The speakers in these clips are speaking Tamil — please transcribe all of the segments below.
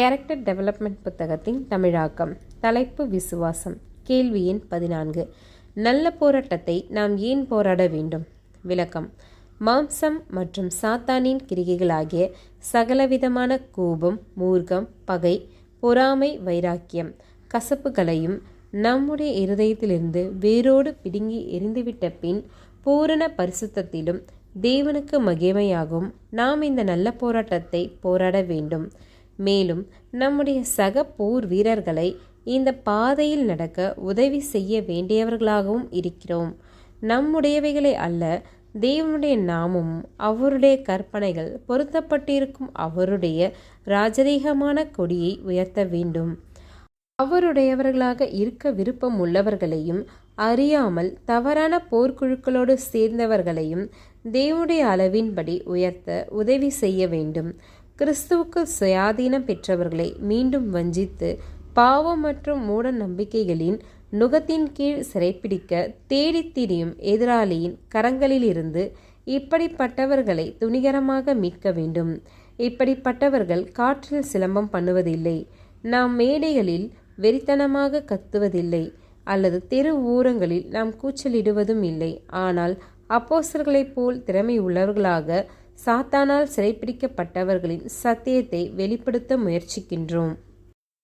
கேரக்டர் டெவலப்மெண்ட் புத்தகத்தின் தமிழாக்கம். தலைப்பு விசுவாசம். கேள்வி எண் பதினான்கு. நல்ல போராட்டத்தை நாம் ஏன் போராட வேண்டும்? விளக்கம். மாம்சம் மற்றும் சாத்தானின் கிரிகைகளாகிய சகலவிதமான கோபம் மூர்க்கம் பகை பொறாமை வைராக்கியம் கசப்புகளையும் நம்முடைய இருதயத்திலிருந்து வேரோடு பிடுங்கி எரிந்துவிட்ட பின் பூரண பரிசுத்தத்திலும் தேவனுக்கு மகிமையாகும் நாம் இந்த நல்ல போராட்டத்தை போராட வேண்டும். மேலும் நம்முடைய சக போர் வீரர்களை இந்த பாதையில் நடக்க உதவி செய்ய வேண்டியவர்களாகவும் இருக்கிறோம். நம்முடையவைகளை அல்ல தேவனுடைய நாமமும் அவருடைய கற்பனைகள் பொருத்தப்பட்டிருக்கும் அவருடைய ராஜரீகமான கொடியை உயர்த்த வேண்டும். அவருடையவர்களாக இருக்க விருப்பம் உள்ளவர்களையும் அறியாமல் தவறான போர்க்குழுக்களோடு சேர்ந்தவர்களையும் தேவனுடைய அளவின்படி உயர்த்த உதவி செய்ய வேண்டும். கிறிஸ்துவுக்கு சுயாதீனம் பெற்றவர்களை மீண்டும் வஞ்சித்து பாவம் மற்றும் மூட நம்பிக்கைகளின் நுகத்தின் கீழ் சிறைப்பிடிக்க தேடித் திரியும் எதிராளியின் கரங்களிலிருந்து இப்படிப்பட்டவர்களை துணிகரமாக மீட்க வேண்டும். இப்படிப்பட்டவர்கள் காற்றில் சிலம்பம் பண்ணுவதில்லை நாம் மேடைகளில் வெறித்தனமாக கத்துவதில்லை அல்லது தெரு ஊரங்களில் நாம் கூச்சலிடுவதும் இல்லை. ஆனால் அப்போசர்களைப் போல் திறமை உள்ளவர்களாக சாத்தானால் சிறைப்பிடிக்கப்பட்டவர்களின் சத்தியத்தை வெளிப்படுத்த முயற்சிக்கின்றோம்.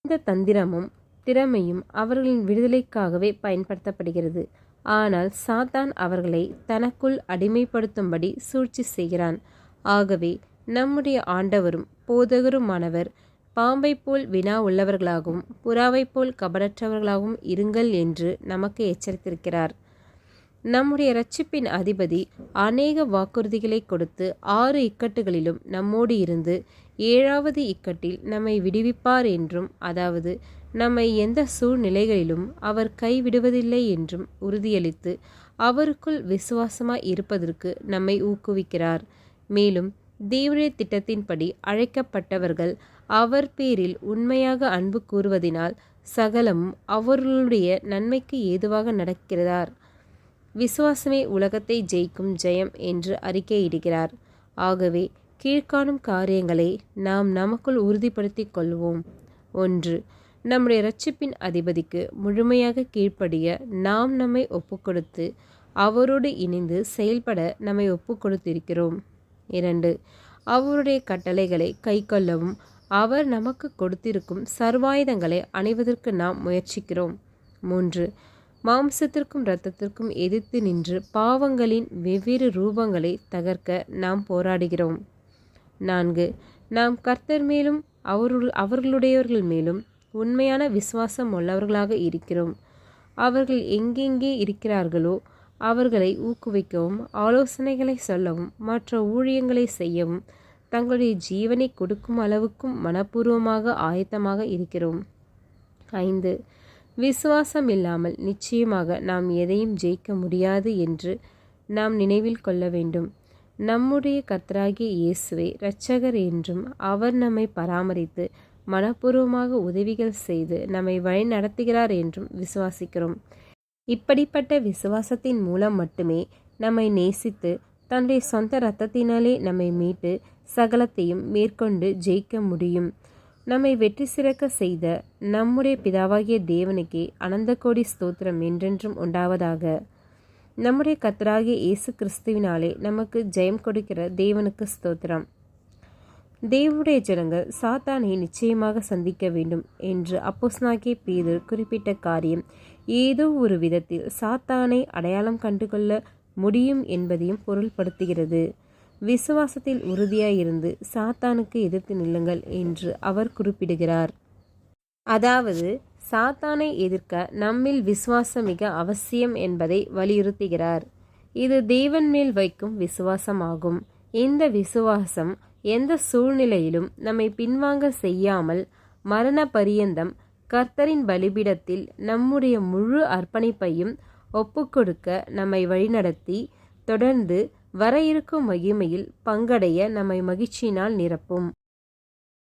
இந்த தந்திரமும் திறமையும் அவர்களின் விடுதலைக்காகவே பயன்படுத்தப்படுகிறது. ஆனால் சாத்தான் அவர்களை தனக்குள் அடிமைப்படுத்தும்படி சூழ்ச்சி செய்கிறான். ஆகவே நம்முடைய ஆண்டவரும் போதகருமானவர் பாம்பை போல் வினா உள்ளவர்களாகவும் புறாவைப் போல் கபடற்றவர்களாகவும் இருங்கள் என்று நமக்கு எச்சரித்திருக்கிறார். நம்முடைய ரட்சிப்பின் அதிபதி அநேக வாக்குறுதிகளை கொடுத்து ஆறு இக்கட்டுகளிலும் நம்மோடு இருந்து ஏழாவது இக்கட்டில் நம்மை விடுவிப்பார் என்றும் அதாவது நம்மை எந்த சூழ்நிலைகளிலும் அவர் கைவிடுவதில்லை என்றும் உறுதியளித்து அவருக்குள் விசுவாசமாய் இருப்பதற்கு நம்மை ஊக்குவிக்கிறார். மேலும் தேவனுடைய திட்டத்தின்படி அழைக்கப்பட்டவர்கள் அவர் பேரில் உண்மையாக அன்பு கூறுவதினால் சகலமும் அவர்களுடைய நன்மைக்கு ஏதுவாக நடக்கிறார் விசுவாசமே உலகத்தை ஜெயிக்கும் ஜெயம் என்று அறிக்கையிடுகிறார். ஆகவே கீழ்காணும் காரியங்களை நாம் நமக்குள் உறுதிப்படுத்திக் கொள்வோம். ஒன்று நம்முடைய இரட்சிப்பின் அதிபதிக்கு முழுமையாக கீழ்ப்படிய நாம் நம்மை ஒப்புக்கொடுத்து அவரோடு இணைந்து செயல்பட நம்மை ஒப்புக்கொடுத்திருக்கிறோம். இரண்டு அவருடைய கட்டளைகளை கைக்கொள்ளவும் அவர் நமக்கு கொடுத்திருக்கும் சர்வாயுதங்களை அணிவதற்கு நாம் முயற்சிக்கிறோம். மூன்று மாம்சத்திற்கும் இரத்தத்திற்கும் எதிர்த்து நின்று பாவங்களின் வெவ்வேறு ரூபங்களை தகர்க்க நாம் போராடுகிறோம். நான்கு நாம் கர்த்தர் மேலும் அவருள் அவர்களுடையவர்கள் மேலும் உண்மையான விசுவாசம் உள்ளவர்களாக இருக்கிறோம். அவர்கள் எங்கெங்கே இருக்கிறார்களோ அவர்களை ஊக்குவிக்கவும் ஆலோசனைகளை சொல்லவும் மற்ற ஊழியங்களை செய்யவும் தங்களுடைய ஜீவனை கொடுக்கும் அளவுக்கும் மனப்பூர்வமாக ஆயத்தமாக இருக்கிறோம். ஐந்து விசுவாசம் இல்லாமல் நிச்சயமாக நாம் எதையும் ஜெயிக்க முடியாது என்று நாம் நினைவில் கொள்ள வேண்டும். நம்முடைய கர்த்தராகிய இயேசுவை இரட்சகர் என்றும் அவர் நம்மை பராமரித்து மனப்பூர்வமாக உதவிகள் செய்து நம்மை வழி நடத்துகிறார் என்றும் விசுவாசிக்கிறோம். இப்படிப்பட்ட விசுவாசத்தின் மூலம் மட்டுமே நம்மை நேசித்து தன்னுடைய சொந்த இரத்தத்தினாலே நம்மை மீட்டு சகலத்தையும் மேற்கொண்டு ஜெயிக்க முடியும். நம்மை வெற்றி சிறக்க செய்த நம்முடைய பிதாவாகிய தேவனுக்கே அனந்த கோடி ஸ்தோத்திரம் என்றென்றும் உண்டாவதாக. நம்முடைய கத்தராகிய இயேசு கிறிஸ்துவினாலே நமக்கு ஜெயம் கொடுக்கிற தேவனுக்கு ஸ்தோத்திரம். தேவனுடைய ஜனங்கள் சாத்தானை நிச்சயமாக சந்திக்க வேண்டும் என்று அப்போஸ்னாகிய பேதர் குறிப்பிட்ட காரியம் ஏதோ ஒரு விதத்தில் சாத்தானை அடையாளம் கண்டுகொள்ள முடியும் என்பதையும் பொருள்படுத்துகிறது. விசுவாசத்தில் உறுதியாயிருந்து சாத்தானுக்கு எதிர்த்து நில்லுங்கள் என்று அவர் குறிப்பிடுகிறார். அதாவது சாத்தானை எதிர்க்க நம்மில் விசுவாசம் மிக அவசியம் என்பதை வலியுறுத்துகிறார். இது தேவன் மேல் வைக்கும் விசுவாசமாகும். இந்த விசுவாசம் எந்த சூழ்நிலையிலும் நம்மை பின்வாங்க செய்யாமல் மரண பரியந்தம் கர்த்தரின் பலிபிடத்தில் நம்முடைய முழு அர்ப்பணிப்பையும் ஒப்புக்கொடுக்க நம்மை வழிநடத்தி தொடர்ந்து வர இருக்கும் மகிமையில் பங்கடைய நம்மை மகிழ்ச்சியினால் நிரப்பும்.